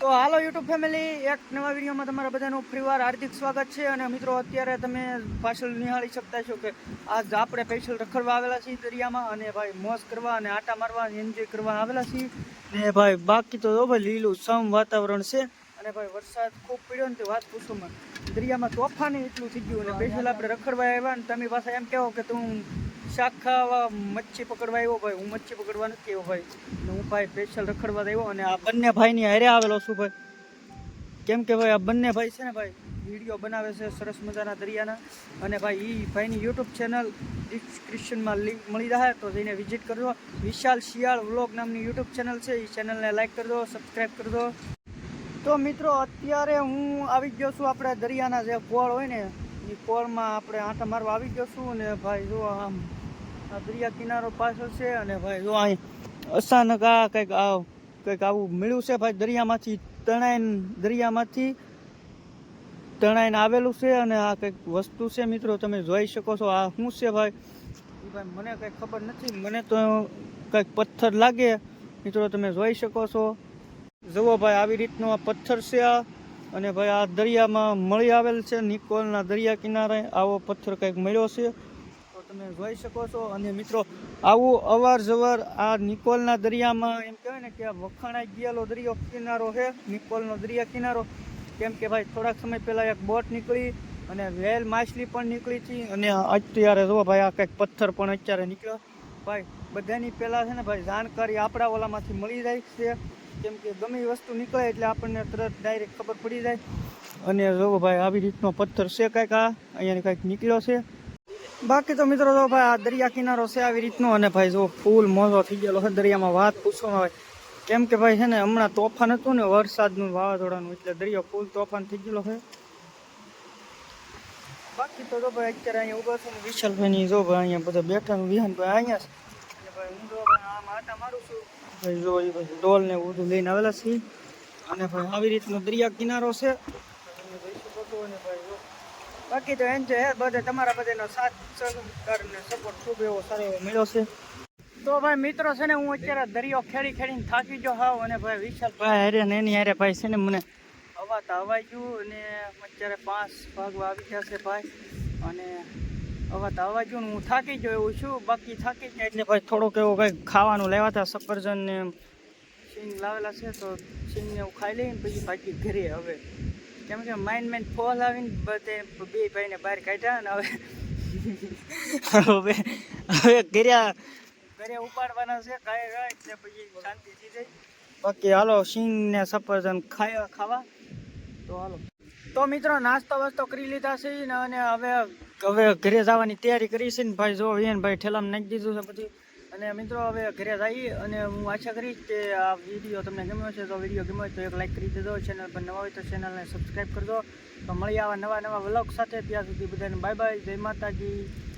તો હાલો YouTube family એક નવા વિડીયોમાં તમારા બધાનું ફરીવાર હાર્દિક સ્વાગત છે અને મિત્રો અત્યારે તમે પાછળ નિહાળી શકતા છો કે આજ આપણે સ્પેશિયલ રખડવા આવેલા છીએ દરિયામાં અને ભાઈ મોજ કરવા અને આટા મારવા એન્જોય કરવા આવેલા છીએ. ને ભાઈ બાકી તો ભાઈ લીલું સમ વાતાવરણ છે અને ભાઈ વરસાદ ખૂબ પડ્યો ને તે વાત પૂછોમાં. દરિયામાં તોફાની એટલું થઈ ગયું અને સ્પેશિયલ આપણે રખડવા આવ્યા ને તમે પાસે એમ કહો કે તું શાક ખાવા મચ્છી પકડવા આવ્યો ભાઈ, હું મચ્છી પકડવા નથી આવ્યો ભાઈ. હું ભાઈ સ્પેશિયલ રખડવા આવ્યો અને આ બંને ભાઈની હારે આવેલો છું ભાઈ. કેમ કે ભાઈ આ બંને ભાઈ છે ને ભાઈ, વીડિયો બનાવે છે સરસ મજાના દરિયાના. અને ભાઈ એ ભાઈની યુટ્યુબ ચેનલ ડિસ્ક્રિપ્શનમાં લિંક મળી રહે તો જઈને વિઝિટ કરજો. વિશાલ શિયાળ વ્લોગ નામની યુટ્યુબ ચેનલ છે એ ચેનલને લાઈક કરજો સબસ્ક્રાઈબ કરજો. તો મિત્રો, અત્યારે હું આવી ગયો છું આપણે દરિયાના જે પોળ હોય ને એ પોળમાં આપણે આંટા મારવા આવી ગયો છું અને ભાઈ જો આમ આ દરિયા કિનારો પાછળ છે અને ભાઈ જો અહીં અચાનક આ કંઈક આ કંઈક આવું મળ્યું છે ભાઈ દરિયામાંથી, તણાઈને દરિયામાંથી તણાઈને આવેલું છે અને આ કંઈક વસ્તુ છે મિત્રો, તમે જોઈ શકો છો આ શું છે ભાઈ? ભાઈ મને કંઈ ખબર નથી, મને તો કંઈક પથ્થર લાગે. મિત્રો, તમે જોઈ શકો છો. જુઓ ભાઈ, આવી રીતનો આ પથ્થર છે આ. અને ભાઈ આ દરિયામાં મળી આવેલ છે નિકોલના દરિયા કિનારે. આવો પથ્થર કંઈક મળ્યો છે. તમે જોઈ શકો છો. અને મિત્રો, આવું અવાર જવાર આ નિકોલના દરિયામાં એમ કહેવાય ને કે વખાણાઈ ગયેલો દરિયો કિનારો છે, નિકોલનો દરિયા કિનારો. કેમ કે ભાઈ, થોડાક સમય પહેલાં એક બોટ નીકળી અને વેલ માછલી પણ નીકળી હતી. અને અત્યારે જો ભાઈ, આ કંઈક પથ્થર પણ અત્યારે નીકળ્યો. ભાઈ, બધાની પહેલાં છે ને ભાઈ, જાણકારી આપણા ઓલામાંથી મળી જાય છે. કેમ કે ગમે વસ્તુ નીકળે એટલે આપણને તરત ડાયરેક્ટ ખબર પડી જાય. અને જો ભાઈ, આવી રીતનો પથ્થર છે કાંઈક આ. અહીંયાની કાંઈક નીકળ્યો છે. બાકી તો મિત્રો તો ભાઈ આ દરિયા કિનારો છે આવી રીતનો અને ભાઈ જો ફૂલ મોજો થઈ ગયેલો છે દરિયામાં વાત પૂછવામાં આવે. કેમ કે ભાઈ છે ને હમણાં તોફાન હતું ને વરસાદનું વાવાઝોડાનું, એટલે દરિયો ફૂલ તોફાન થઈ ગયેલો છે. બાકી તો જો ભાઈ અત્યારે અહીંયા ઊભા છે ને વિશાલભાઈની જો ભાઈ અહીંયા બધા બેઠાનું વિહાનભાઈ અહીંયા છે. ભાઈ હું જો ભાઈ મારું છું. ભાઈ જો એ ભાઈ ડોલ ને બધું લઈને આવેલા છીએ. અને ભાઈ આવી રીતનો દરિયા કિનારો છે તમે જોઈ શકો છો. અને ભાઈ બાકી તો એમ છે, હે, બધે તમારા બધાનો સાથ, સહકાર ને સપોર્ટ ખૂબ એવો સારો એવો મળ્યો છે. તો ભાઈ મિત્રો છે ને, હું અત્યારે દરિયો ખેડી ખેડીને થાકી ગયો હાવ અને ભાઈ વિશાલ ભાઈ હારે ને એની હારે ભાઈ છે ને મને હવાતા હવાઈ ગયું અને અત્યારે પાંચ ભાગવા આવી ગયા છે ભાઈ અને હવાતા હવાઈ ગયું હું થાકી ગયો એવું છું, બાકી થાકી ગયા એટલે ભાઈ થોડોક એવું કંઈક ખાવાનું લેવા હતા, સફરજન ને સિંગ લાવેલા છે તો સિંગને એવું ખાઈ લઈને પછી બાકી ઘરે હવે કેમ કે માઇન્ડ માઇન્ડ ફોલ આવીને બધે બે ભાઈને બહાર કાઢ્યા ને હવે હવે હવે ઘર્યા ઘરે ઉપાડવાના છે, કાંઈ કાંઈ એટલે પછી શાંતિ થઈ જાય. બાકી હાલો સિંગ ને સફરજન ખાય ખાવા. તો હાલો. તો મિત્રો, નાસ્તો વાસ્તો કરી લીધા છે ને અને હવે હવે ઘરે જવાની તૈયારી કરી છે ને ભાઈ, જો વિયન ભાઈ ઠેલામાં નાખી દીધું છે પછી અને મિત્રો, હવે ઘરે જઈએ અને હું આશા કરીશ કે આ વીડિયો તમને ગમ્યો છે તો વીડિયો ગમ્યો તો એક લાઈક કરી દેજો. ચેનલ પર નવા હોય તો ચેનલને સબસ્ક્રાઈબ કરજો. તો મળી આવા નવા નવા વ્લોગ સાથે. ત્યાં સુધી બધાને બાય બાય જય માતાજી.